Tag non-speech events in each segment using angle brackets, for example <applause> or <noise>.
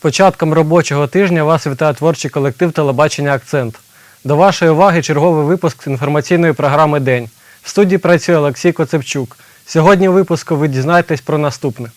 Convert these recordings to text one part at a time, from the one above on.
початком робочого тижня вас вітає творчий колектив телебачення Акцент. До вашої уваги черговий випуск інформаційної програми День. В студії працює Олексій Коцепчук. Сьогодні у випуску ви дізнаєтесь про наступне: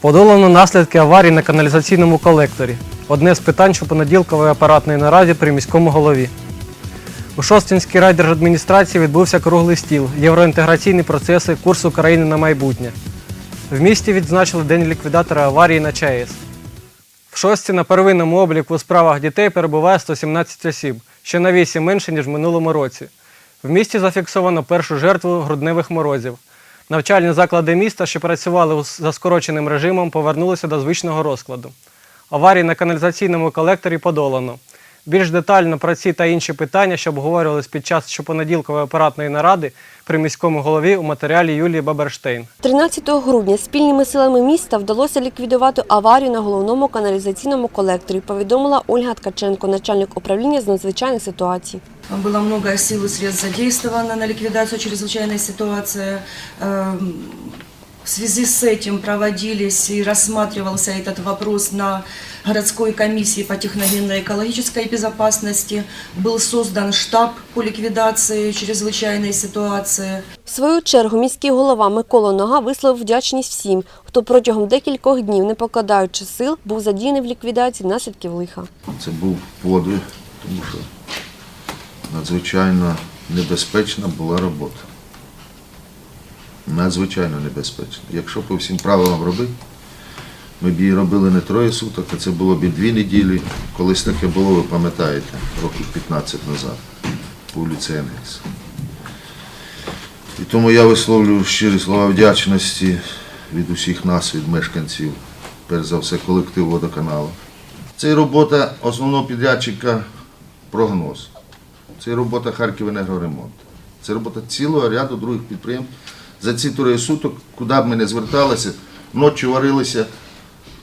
подолано наслідки аварії на каналізаційному колекторі. Одне з питань щопонеділкової апаратної нараді при міському голові. У Шостинській райдержадміністрації відбувся круглий стіл Євроінтеграційні процеси курс України на майбутнє. В місті відзначили День ліквідатора аварії на ЧАЕС. В шості на первинному обліку у справах дітей перебуває 117 осіб, що на 8 менше, ніж в минулому році. В місті зафіксовано першу жертву грудневих морозів. Навчальні заклади міста, що працювали за скороченим режимом, повернулися до звичного розкладу. Аварії на каналізаційному колекторі подолано. Більш детально про ці та інші питання, що обговорювались під час щопонеділкової апаратної наради при міському голові у матеріалі Юлії Баберштейн. 13 грудня спільними силами міста вдалося ліквідувати аварію на головному каналізаційному колекторі, повідомила Ольга Ткаченко, начальник управління з надзвичайних ситуацій. Было много сил и средств задействовано на ликвидацию чрезвычайной ситуации. Эм, В связи с этим проводились и рассматривался этот вопрос на городской комиссии по техногенно-экологической безопасности. Был создан штаб по ликвидации чрезвычайной ситуации. В свою чергу міський голова Микола Нога висловив вдячність всім, хто протягом декількох днів, не покладаючи сил, був задіяний в ліквідації наслідків лиха. Це був подвиг, тому що надзвичайно небезпечна була робота. Надзвичайно небезпечна. Якщо по всім правилам робити, ми б її робили не троє суток, а це було б і дві неділі. Колись таке було, ви пам'ятаєте, років 15 назад по вулиці Енгельса. І тому я висловлюю щирі слова вдячності від усіх нас, від мешканців, перш за все, колективу водоканалу. Це робота основного підрядчика прогноз. Це робота Харківенергоремонт. Це робота цілого ряду других підприємств. За ці троє суток, куди б ми не зверталися, ночі варилися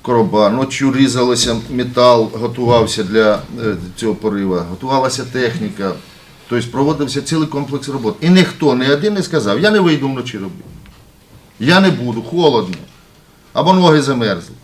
короба, ночі різалося метал, готувався для е, цього порива, готувалася техніка. Тобто проводився цілий комплекс робот. І ніхто, ні один не сказав, я не вийду вночі робити. Я не буду, холодно. Або ноги замерзли.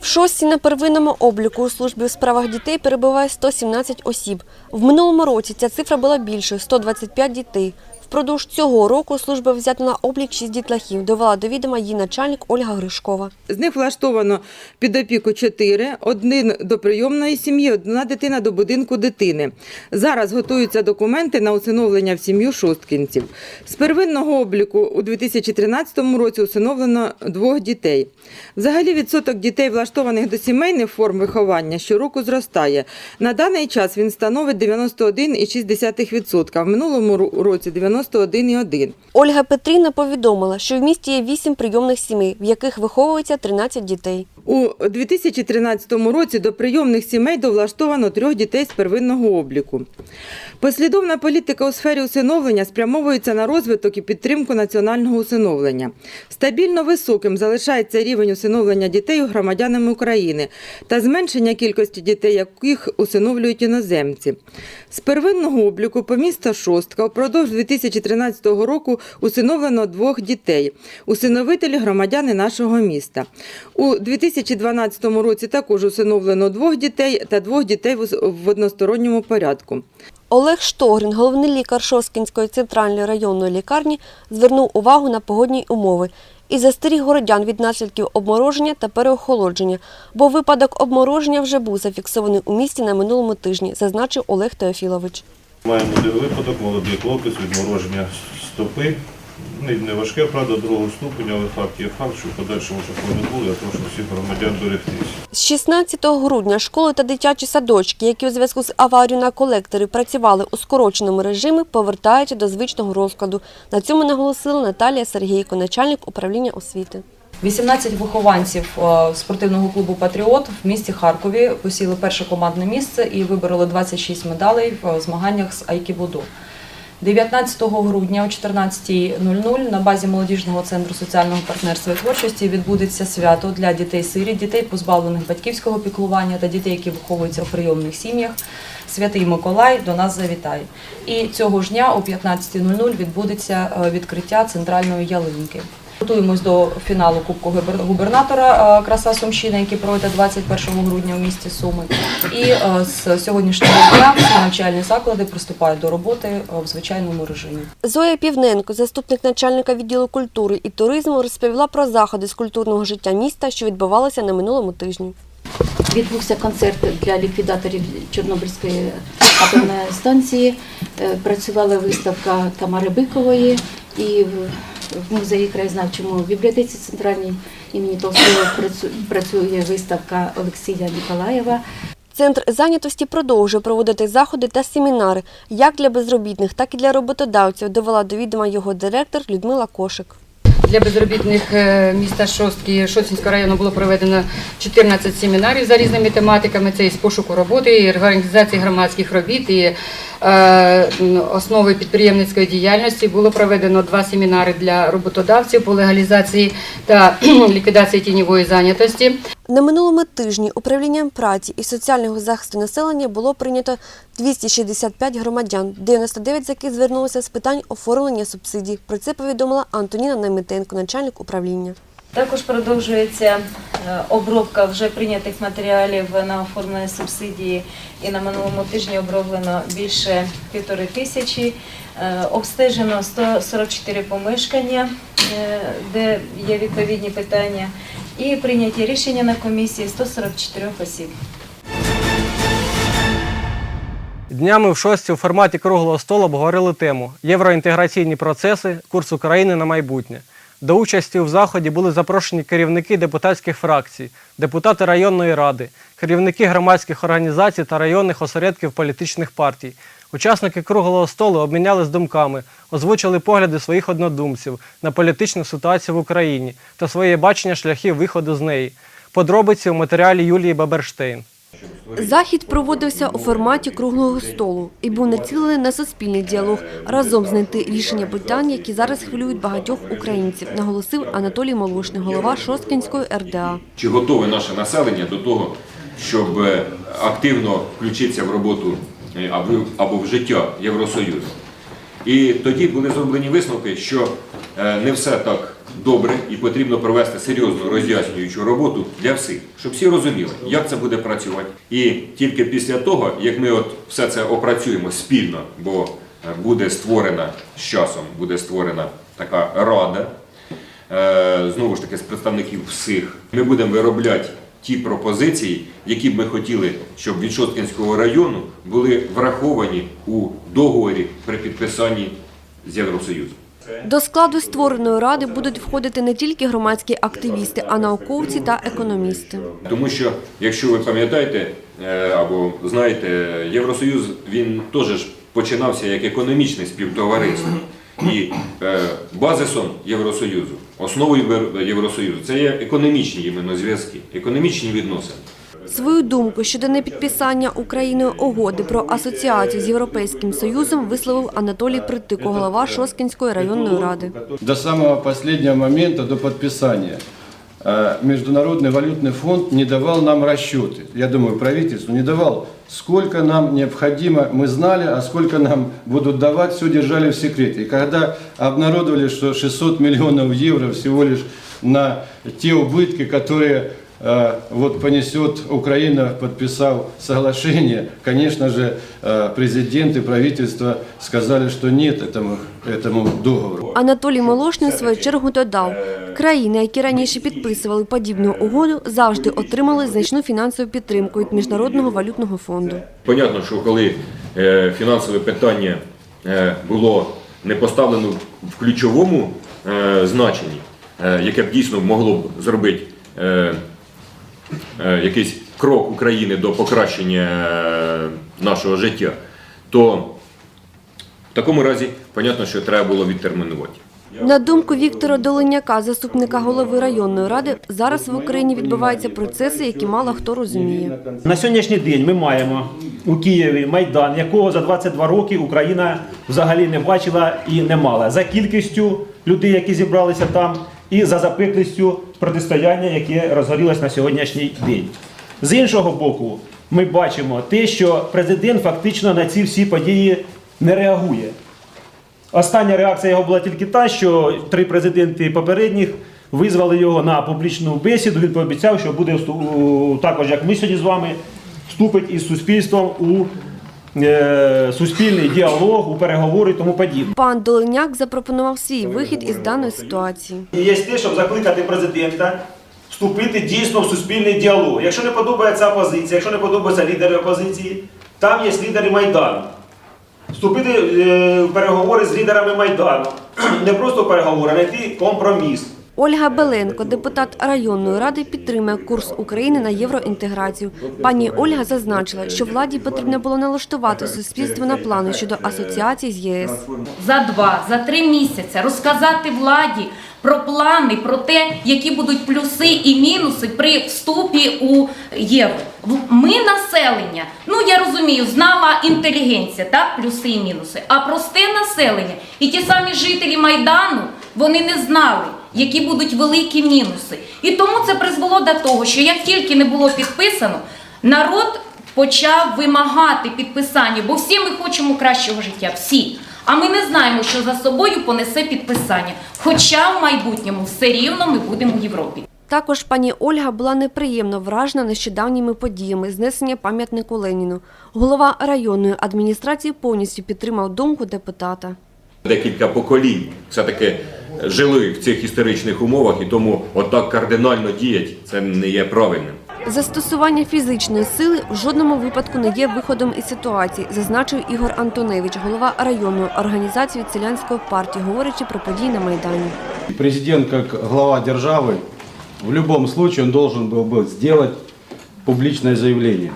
В шостій на первинному обліку у службі у справах дітей перебуває 117 осіб. В минулому році ця цифра була більшою – 125 дітей. Впродовж цього року служба взята на облік 6 дітлахів, довела до відома її начальник Ольга Гришкова. З них влаштовано під опіку 4, один до прийомної сім'ї, одна дитина до будинку дитини. Зараз готуються документи на усиновлення в сім'ю шосткінців. З первинного обліку у 2013 році усиновлено двох дітей. Взагалі відсоток дітей, влаштованих до сімейних форм виховання, щороку зростає. На даний час він становить 91,6%, а в минулому році 91,1%. Ольга Петрівна повідомила, що в місті є 8 прийомних сімей, в яких виховується 13 дітей. У 2013 році до прийомних сімей довлаштовано трьох дітей з первинного обліку. Послідовна політика у сфері усиновлення спрямовується на розвиток і підтримку національного усиновлення. Стабільно високим залишається рівень усиновлення дітей громадянами України та зменшення кількості дітей, яких усиновлюють іноземці. З первинного обліку по міста Шостка впродовж 2013 року усиновлено двох дітей. Усиновителі громадяни нашого міста. У 2012 році також усиновлено двох дітей та двох дітей в односторонньому порядку. Олег Штогрін, головний лікар Шосткінської центральної районної лікарні, звернув увагу на погодні умови і застеріг городян від наслідків обмороження та переохолодження, бо випадок обмороження вже був зафіксований у місті на минулому тижні, зазначив Олег Теофілович. Маємо один випадок, молодий хлопець, відмороження стопи. Не не важке, правда, другого ступеня, але факт є факт, що в подальшому такого не було, я прошу всіх громадян берегтися. З 16 грудня школи та дитячі садочки, які у зв'язку з аварією на колекторі працювали у скороченому режимі, повертаються до звичного розкладу. На цьому наголосила Наталія Сергійко, начальник управління освіти. 18 вихованців е, спортивного клубу Патріот в місті Харкові посіли перше командне місце і вибороли 26 медалей в змаганнях з айкібуду. 19 грудня о 14.00 на базі молодіжного центру соціального партнерства і творчості відбудеться свято для дітей-сиріт, дітей, позбавлених батьківського піклування та дітей, які виховуються в прийомних сім'ях. Святий Миколай до нас завітає. І цього ж дня о 15.00 відбудеться е, відкриття центральної ялинки. Готуємось до фіналу Кубку губернатора е, Краса Сумщина, який пройде 21 грудня у місті Суми. І е, з сьогоднішнього дня всі навчальні заклади приступають до роботи е, в звичайному режимі. Зоя Півненко, заступник начальника відділу культури і туризму, розповіла про заходи з культурного життя міста, що відбувалися на минулому тижні. Відбувся концерт для ліквідаторів Чорнобильської атомної станції. Працювала виставка Тамари Бикової і в- музеї краєзнавчому в бібліотеці центральній імені Толстого працює виставка Олексія Ніколаєва. Центр зайнятості продовжує проводити заходи та семінари як для безробітних, так і для роботодавців, довела до відома його директор Людмила Кошик. Для безробітних е, міста Шостки Шостинського району було проведено 14 семінарів за різними тематиками. Це із пошуку роботи, і організації громадських робіт, і е, основи підприємницької діяльності. Було проведено два семінари для роботодавців по легалізації та <clears throat> ліквідації тіньової зайнятості. На минулому тижні управлінням праці і соціального захисту населення було прийнято 265 громадян, 99 з яких звернулися з питань оформлення субсидій. Про це повідомила Антоніна Немитенко, начальник управління. Також продовжується е, обробка вже прийнятих матеріалів на оформлення субсидії. І на минулому тижні оброблено більше півтори тисячі. Е, Обстежено 144 помешкання, е, де є відповідні питання, і прийняті рішення на комісії 144 осіб. Днями в шості у форматі круглого столу обговорили тему Євроінтеграційні процеси, курс України на майбутнє. До участі в заході були запрошені керівники депутатських фракцій, депутати районної ради, керівники громадських організацій та районних осередків політичних партій. Учасники круглого столу обмінялись думками, озвучили погляди своїх однодумців на політичну ситуацію в Україні та своє бачення шляхів виходу з неї. Подробиці у матеріалі Юлії Баберштейн. Захід проводився у форматі круглого столу і був націлений на суспільний діалог, разом знайти рішення питань, які зараз хвилюють багатьох українців, наголосив Анатолій Молошний, голова Шосткінської РДА. чи готове наше населення до того, щоб е, активно включитися в роботу або, або в життя Євросоюзу. І тоді були зроблені висновки, що е, не все так добре і потрібно провести серйозну роз'яснюючу роботу для всіх, щоб всі розуміли, як це буде працювати. І тільки після того, як ми от все це опрацюємо спільно, бо е, буде створена з часом, буде створена така рада, е, знову ж таки з представників всіх, ми будемо виробляти ті пропозиції, які б ми хотіли, щоб від Шосткинського району були враховані у договорі при підписанні з Євросоюзом. До складу створеної ради будуть входити не тільки громадські активісти, а науковці та економісти. Тому що, якщо ви пам'ятаєте е, або знаєте, Євросоюз він теж починався як економічне співтовариство. І е, базисом Євросоюзу, основою Євросоюзу це є економічні іменно зв'язки, економічні відносини. Свою думку щодо непідписання Україною угоди про асоціацію з Європейським Союзом висловив Анатолій Притико, голова Шоскінської районної ради. До самого останнього моменту до подписания, э, Международный валютный фонд не давал нам расчеты. Я думаю, правительство не давал, сколько нам необходимо, мы знали, а сколько нам будут давать, все держали в секрете. И когда обнародовали, что 600 миллионов евро всего лишь на те убытки, которые э, вот понесет Украина, подписав соглашение, конечно же, э, президент и правительство сказали, что нет этому, этому договору. Анатолій Молошний в свою чергу додав, країни, які раніше підписували подібну угоду, завжди отримали значну фінансову підтримку від Міжнародного валютного фонду. Понятно, що коли е, фінансове питання е, було не поставлено в ключовому е, значенні, е, яке б дійсно могло б зробити е, е, якийсь крок України до покращення е, нашого життя, то в такому разі, понятно, що треба було відтермінувати. На думку Віктора Долиняка, заступника голови районної ради, зараз в Україні відбуваються процеси, які мало хто розуміє. На сьогоднішній день ми маємо у Києві майдан, якого за 22 роки Україна взагалі не бачила і не мала за кількістю людей, які зібралися там, і за запеклістю протистояння, яке розгорілось на сьогоднішній день. З іншого боку, ми бачимо те, що президент фактично на ці всі події не реагує. Остання реакція його була тільки та, що три президенти попередніх визвали його на публічну бесіду. Він пообіцяв, що буде також, як ми сьогодні з вами, вступить із суспільством у суспільний діалог, у переговори і тому подібне. Пан Долиняк запропонував свій вихід із даної ситуації. Є те, щоб закликати президента вступити дійсно в суспільний діалог. Якщо не подобається опозиція, якщо не подобаються лідери опозиції, там є лідери Майдану. Вступити е, в переговори з лідерами Майдану. <clears throat> Не просто переговори, а знайти компроміс. Ольга Беленко, депутат районної ради, підтримує курс України на євроінтеграцію. Пані Ольга зазначила, що владі потрібно було налаштувати суспільство на плани щодо асоціації з ЄС. за два, за три місяці розказати владі про плани, про те, які будуть плюси і мінуси при вступі у євро. Ми населення, ну я розумію, знала інтелігенція, так, плюси і мінуси. А просте населення і ті самі жителі Майдану вони не знали, які будуть великі мінуси. І тому це призвело до того, що як тільки не було підписано, народ почав вимагати підписання, бо всі ми хочемо кращого життя, всі. А ми не знаємо, що за собою понесе підписання. Хоча в майбутньому все рівно ми будемо в Європі. Також пані Ольга була неприємно вражена нещодавніми подіями знесення пам'ятнику Леніну. Голова районної адміністрації повністю підтримав думку депутата. Декілька поколінь все-таки жили в цих історичних умовах, і тому отак кардинально діять це не є правильним. Застосування фізичної сили в жодному випадку не є виходом із ситуації, зазначив Ігор Антоневич, голова районної організації селянської партії, говорячи про події на Майдані. Президент, как глава державы, в любом случае он должен был бы сделать публичное заявление.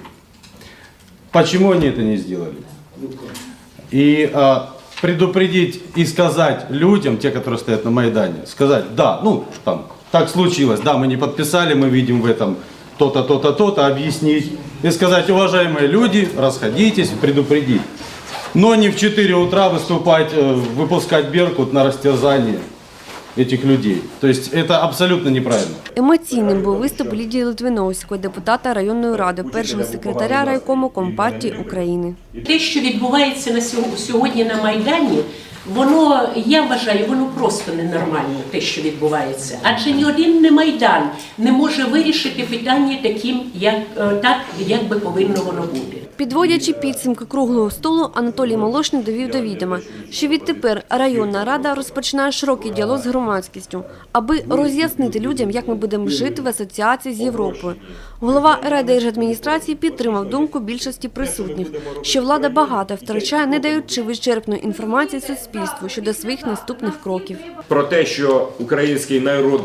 Почему они это не сделали? И а, предупредить и сказать людям, те, которые стоят на Майдане, сказать, да, ну, там, так случилось, да, мы не подписали, мы видим в этом то-то, то-то, то-то, объяснить. И сказать, уважаемые люди, расходитесь, предупредить. Но не в 4 утра выступать, э, выпускать Беркут на растерзание этих людей. То есть это абсолютно неправильно. Емоційним був виступ Лідії Литвиновської, депутата районної ради, першого секретаря райкому Компартії України. Те, що відбувається на сьо- сьогодні на Майдані, воно, я вважаю, воно просто ненормально, те, що відбувається. Адже ні один не Майдан не може вирішити питання таким, як, е, так, як би повинно воно бути. Підводячи підсумки круглого столу, Анатолій Молошник довів до відома, що відтепер районна рада розпочинає широкий діалог з громадськістю, аби роз'яснити людям, як ми будемо жити в асоціації з Європою. Голова райдержадміністрації підтримав думку більшості присутніх, що влада багато втрачає, не даючи вичерпної інформації суспільству щодо своїх наступних кроків. Про те, що український народ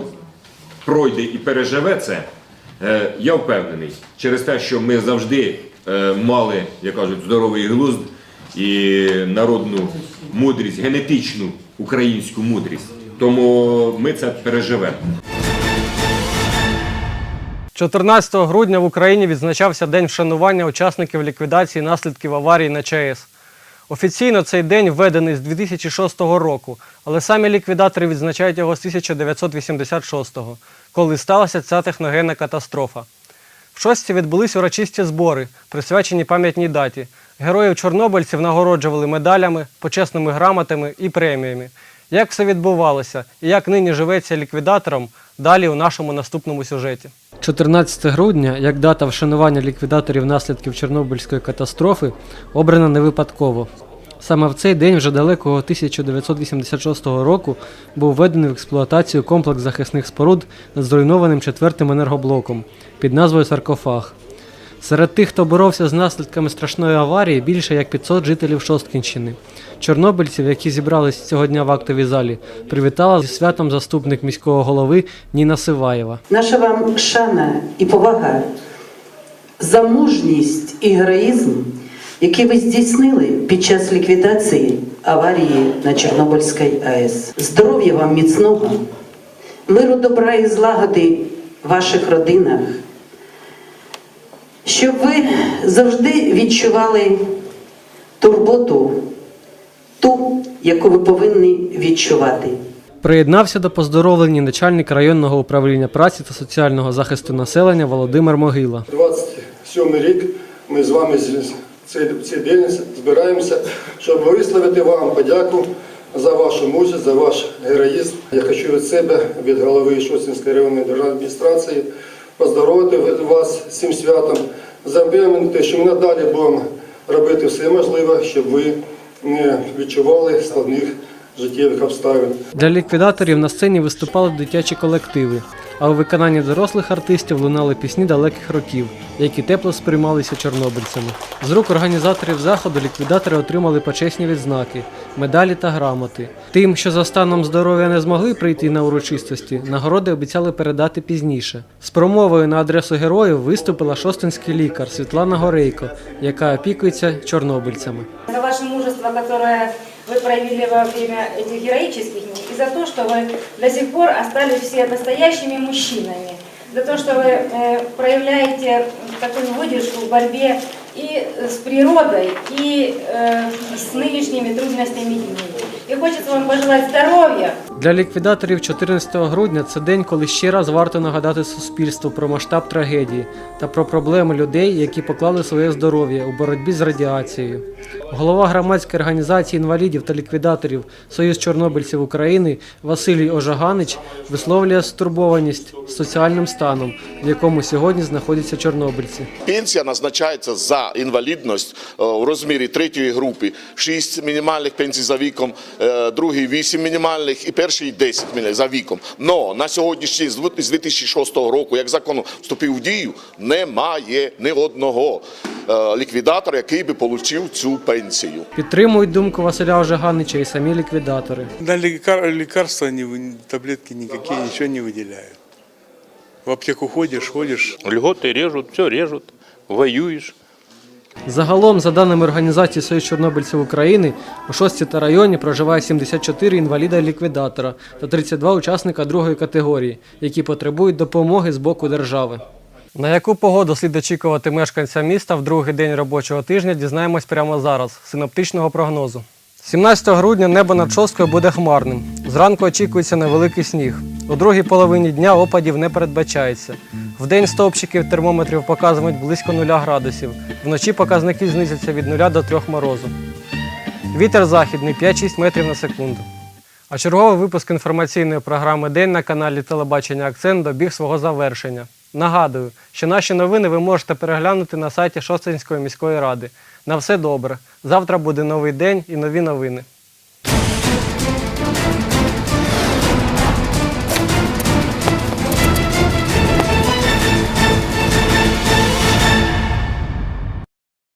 пройде і переживе це, е, я впевнений. Через те, що ми завжди мали, як кажуть, здоровий глузд і народну мудрість, генетичну українську мудрість. Тому ми це переживемо. 14 грудня в Україні відзначався День вшанування учасників ліквідації наслідків аварії на ЧАЕС. Офіційно цей день введений з 2006 року, але самі ліквідатори відзначають його з 1986-го, коли сталася ця техногенна катастрофа. В шостці відбулись урочисті збори, присвячені пам'ятній даті. Героїв чорнобильців нагороджували медалями, почесними грамотами і преміями. Як все відбувалося і як нині живеться ліквідатором, далі у нашому наступному сюжеті. 14 грудня, як дата вшанування ліквідаторів наслідків Чорнобильської катастрофи, обрана не випадково. Саме в цей день, вже далекого 1986 року, був введений в експлуатацію комплекс захисних споруд над зруйнованим четвертим енергоблоком під назвою Саркофаг. Серед тих, хто боровся з наслідками страшної аварії, більше як 500 жителів Шосткінщини. Чорнобильців, які зібрались цього дня в актовій залі, привітала зі святом заступник міського голови Ніна Сиваєва. Наша вам шана і повага за мужність і героїзм, які ви здійснили під час ліквідації аварії на Чорнобильській АЕС. Здоров'я вам міцного, миру, добра і злагоди в ваших родинах, щоб ви завжди відчували турботу, ту, яку ви повинні відчувати. Приєднався до поздоровлення начальник районного управління праці та соціального захисту населення Володимир Могила. 27 рік ми з вами цей, день збираємося, щоб висловити вам подяку за вашу мужність, за ваш героїзм. Я хочу від себе, від голови Шостинської районної державної адміністрації, поздоровити вас з цим святом, запевнити, що ми надалі будемо робити все можливе, щоб ви не відчували складних життєвих обставин. Для ліквідаторів на сцені виступали дитячі колективи, а у виконанні дорослих артистів лунали пісні далеких років, які тепло сприймалися чорнобильцями. З рук організаторів заходу ліквідатори отримали почесні відзнаки, медалі та грамоти. Тим, що за станом здоров'я не змогли прийти на урочистості, нагороди обіцяли передати пізніше. З промовою на адресу героїв виступила шостинський лікар Світлана Горейко, яка опікується чорнобильцями. за ваше мужество, которое вы проявили во время этих дней, за то, что вы до сих пор остались все настоящими мужчинами, за то, что вы э, проявляете такую выдержку в борьбе и с природой, и э, с нынешними трудностями. И хочется вам пожелать здоровья, Для ліквідаторів 14 грудня це день, коли ще раз варто нагадати суспільству про масштаб трагедії та про проблеми людей, які поклали своє здоров'я у боротьбі з радіацією. Голова громадської організації інвалідів та ліквідаторів Союз Чорнобильців України Василій Ожаганич висловлює стурбованість соціальним станом, в якому сьогодні знаходяться чорнобильці. Пенсія назначається за інвалідність е, у розмірі третьої групи, 6 мінімальних пенсій за віком, е, другий 8 мінімальних і перший 10 мінімальних за віком. Но на сьогоднішній з 2006 року, як закон вступив в дію, немає ні одного е, ліквідатора, який би отримав цю пенсію. Підтримують думку Василя Ожаганича і самі ліквідатори. На лекар- лекарства, не вы- таблетки никакие, ничего не выделяют. В аптеку ходишь, ходишь. Льготы режут, все режут, воюешь. Загалом, за даними організації Союз Чорнобильців України, у шостій та районі проживає 74 інваліда-ліквідатора та 32 учасника другої категорії, які потребують допомоги з боку держави. На яку погоду слід очікувати мешканцям міста в другий день робочого тижня, дізнаємось прямо зараз синоптичного прогнозу. 17 грудня небо над Шосткою буде хмарним. Зранку очікується невеликий сніг. У другій половині дня опадів не передбачається. Вдень стовпчиків термометрів показують близько 0 градусів. Вночі показники знизяться від 0 до 3 морозу. Вітер західний 5-6 метрів на секунду. А черговий випуск інформаційної програми День на каналі Телебачення Акцент добіг свого завершення. Нагадую, що наші новини ви можете переглянути на сайті Шостинської міської ради. На все добре. Завтра буде новий день і нові новини.